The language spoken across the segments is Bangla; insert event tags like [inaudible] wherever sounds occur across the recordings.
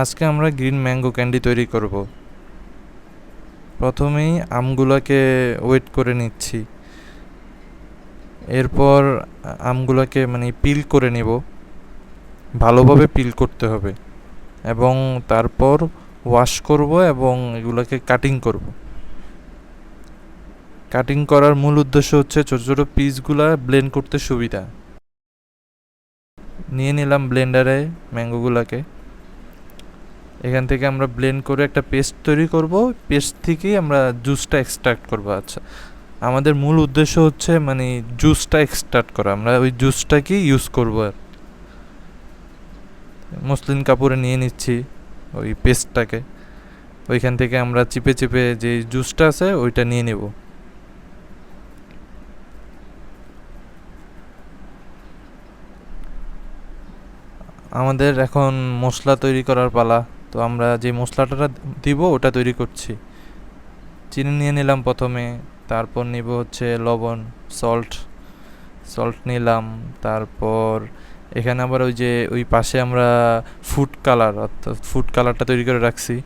আজকে আমরা গ্রিন ম্যাঙ্গো ক্যান্ডি তৈরি করব। প্রথমেই আমগুলোকে ওয়েট করে নিচ্ছি। এরপর আমগুলোকে মানে পিল করে নেব। ভালোভাবে পিল করতে হবে এবং তারপর ওয়াশ করব এবং এগুলোকে কাটিং করব। কাটিং করার মূল উদ্দেশ্য হচ্ছে ছোটো ছোটো পিসগুলা ব্লেন্ড করতে সুবিধা। নিয়ে নিলাম ব্লেন্ডারে ম্যাঙ্গোগুলোকে। এখান থেকে আমরা ব্লেন্ড করে একটা পেস্ট তৈরি করব। পেস্ট থেকেই আমরা জুসটা এক্সট্রাক্ট করব। আচ্ছা আমাদের মূল উদ্দেশ্য হচ্ছে মানে জুসটা এক্সট্রাক্ট করা। আমরা ওই জুসটাকেই ইউজ করব আর। মসলিন কাপড়ে নিয়ে নিচ্ছি ওই পেস্টটাকে ওইখান থেকে আমরা চিপে চিপে যে জুসটা আছে, ওইটা নিয়ে নেব। আমাদের এখন মশলা তৈরি করার পালা। তো আমরা যে মশলাটা দিব, ওটা তৈরি করছি। চিনি নিয়ে নিলাম প্রথমে, তারপর নিব হচ্ছে লবণ সল্ট সল্ট নিলাম, তারপর এখানে আবার ওই যে, ওই পাশে আমরা ফুড কালার অর্থাৎ ফুড কালারটা তৈরি করে রাখছি।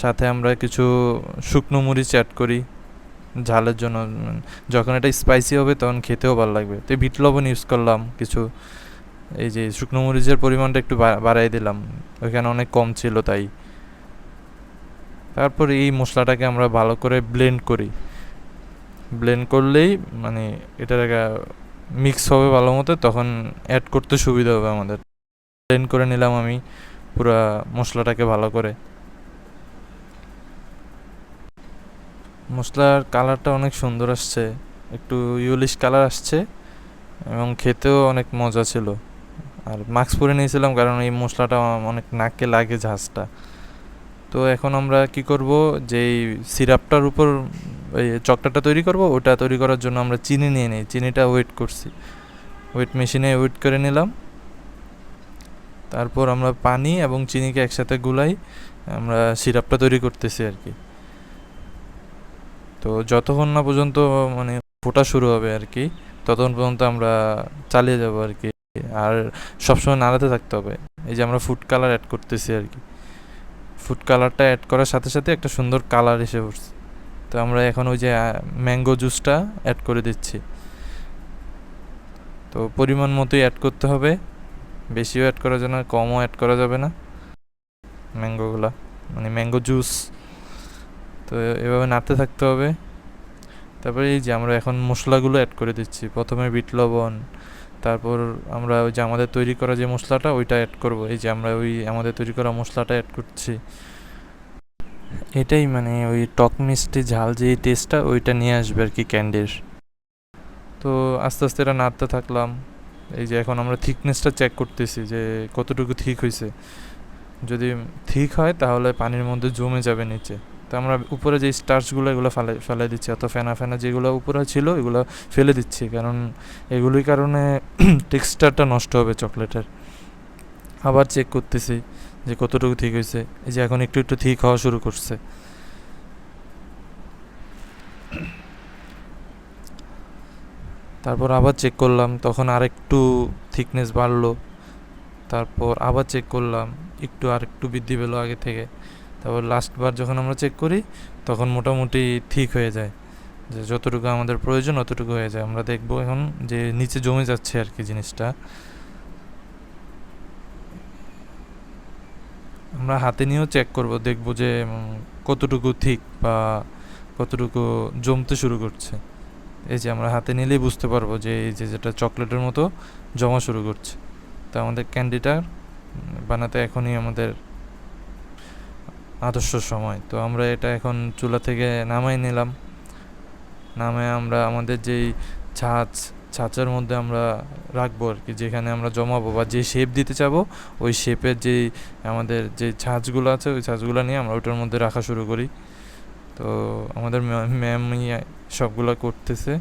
সাথে আমরা কিছু শুকনো মরিচ অ্যাড করি, ঝালের জন্য। যখন এটা স্পাইসি হবে, তখন খেতেও ভালো লাগবে। তো বিট লবণ ইউজ করলাম কিছু। এই যে শুকনো মরিচের পরিমাণটা একটু বাড়াই দিলাম, ওইখানে অনেক কম ছিল তাই। তারপর এই মশলাটাকে আমরা ভালো করে ব্লেন্ড করি। ব্লেন্ড করলেই মানে এটার মিক্স হবে ভালো মতো, তখন অ্যাড করতে সুবিধা হবে আমাদের। ব্লেন্ড করে নিলাম আমি পুরা মশলাটাকে ভালো করে। মশলার কালারটা অনেক সুন্দর আসছে, একটু ইউলিশ কালার আসছে এবং খেতেও অনেক মজা ছিল। আর মাস্ক পরে নিয়েছিলাম কারণ এই মশলাটা অনেক নাকে লাগে ঝাঁজটা। তো এখন আমরা কি করব? যেই সিরাপটার উপর, এই চকটাটা তৈরি করব, ওটা তৈরি করার জন্য আমরা চিনি নিয়ে নিই। চিনিটা ওয়েট করছি। ওয়েট মেশিনে ওয়েট করে নিলাম। তারপর আমরা পানি এবং চিনিকে একসাথে গুলাই আমরা সিরাপটা তৈরি করতেছি আর কি। তো যতক্ষণ না পর্যন্ত মানে ফোটা শুরু হবে আর কি, ততক্ষণ পর্যন্ত আমরা চালিয়ে যাব আর কি। আর সবসময় নাড়াতে থাকতে হবে। এই যে আমরা ফুড কালার অ্যাড করতেছি আর কি। ফুড কালারটা অ্যাড করার সাথে সাথে একটা সুন্দর কালার এসে পড়ছে। তো আমরা এখন ওই যে ম্যাঙ্গো জুসটা অ্যাড করে দিচ্ছি। তো পরিমাণ মতোই অ্যাড করতে হবে। বেশিও অ্যাড করা যাবে না, কমও অ্যাড করা যাবে না। ম্যাঙ্গোগুলা মানে ম্যাঙ্গো জুস তো এভাবে নাড়তে থাকতে হবে। তারপরে এই যে আমরা এখন মশলাগুলো অ্যাড করে দিচ্ছি। প্রথমে বিট লবণ তারপর আমরা ওই যে আমাদের তৈরি করা যে মশলাটা, ওইটা অ্যাড করব। এই যে আমরা ওই আমাদের তৈরি করা মশলাটা অ্যাড করছি। এটাই মানে ওই টক মিষ্টি ঝাল যে টেস্টটা ওইটা নিয়ে আসবে আর কি ক্যান্ডির তো আস্তে আস্তে এটা নাড়তে থাকলাম। এই যে এখন আমরা থিকনেসটা চেক করতেছি যে কতটুকু ঠিক হয়েছে যদি ঠিক হয় তাহলে পানির মধ্যে জমে যাবে নিচে। তো আমরা উপরে যে স্টার্চগুলো এগুলো ফেলে ফেলে দিচ্ছি। অত ফেনা ফেনা যেগুলো উপরে ছিল, এগুলো ফেলে দিচ্ছি। কারণ এগুলির কারণে [clears throat] টেক্সচারটা নষ্ট হবে চকলেটের। আবার চেক করতেছি যে কতটুকু ঠিক হয়েছে। এই যে এখন একটু একটু ঠিক হওয়া শুরু করছে। তারপর আবার চেক করলাম, তখন আরেকটু থিকনেস বাড়লো। তারপর আবার চেক করলাম, একটু আর একটু বৃদ্ধি পেল আগে থেকে। তারপর লাস্টবার যখন আমরা চেক করি, তখন মোটামুটি ঠিক হয়ে যায়। যে যতটুকু আমাদের প্রয়োজন, অতটুকু হয়ে যায়। আমরা দেখব এখন যে নিচে জমে যাচ্ছে আর কি জিনিসটা। আমরা হাতে নিয়েও চেক করব, দেখব যে কতটুকু ঠিক বা কতটুকু জমতে শুরু করছে। এই যে আমরা হাতে নিলেই বুঝতে পারব যে, এই যে যেটা চকলেটের মতো জমা শুরু করছে। তো আমাদের ক্যান্ডিটা বানাতে এখনই আমাদের আদর্শ সময়। তো আমরা এটা এখন চুলা থেকে নামাই নিলাম। নামে আমরা আমাদের যেই ছাঁচ, ছাঁচের মধ্যে আমরা রাখব আর কি, যেখানে আমরা জমাবো বা যে শেপ দিতে চাবো, ওই শেপের যেই আমাদের যে ছাঁচগুলো আছে, ওই ছাঁচগুলো নিয়ে আমরা ওটার মধ্যে রাখা শুরু করি। তো আমাদের ম্যামই সবগুলো করতেছে।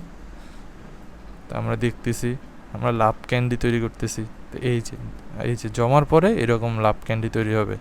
তা আমরা দেখতেছি, আমরা লাভ ক্যান্ডি তৈরি করতেছি। তো এই যে এই যে জমার পরে এরকম লাভ ক্যান্ডি তৈরি হবে।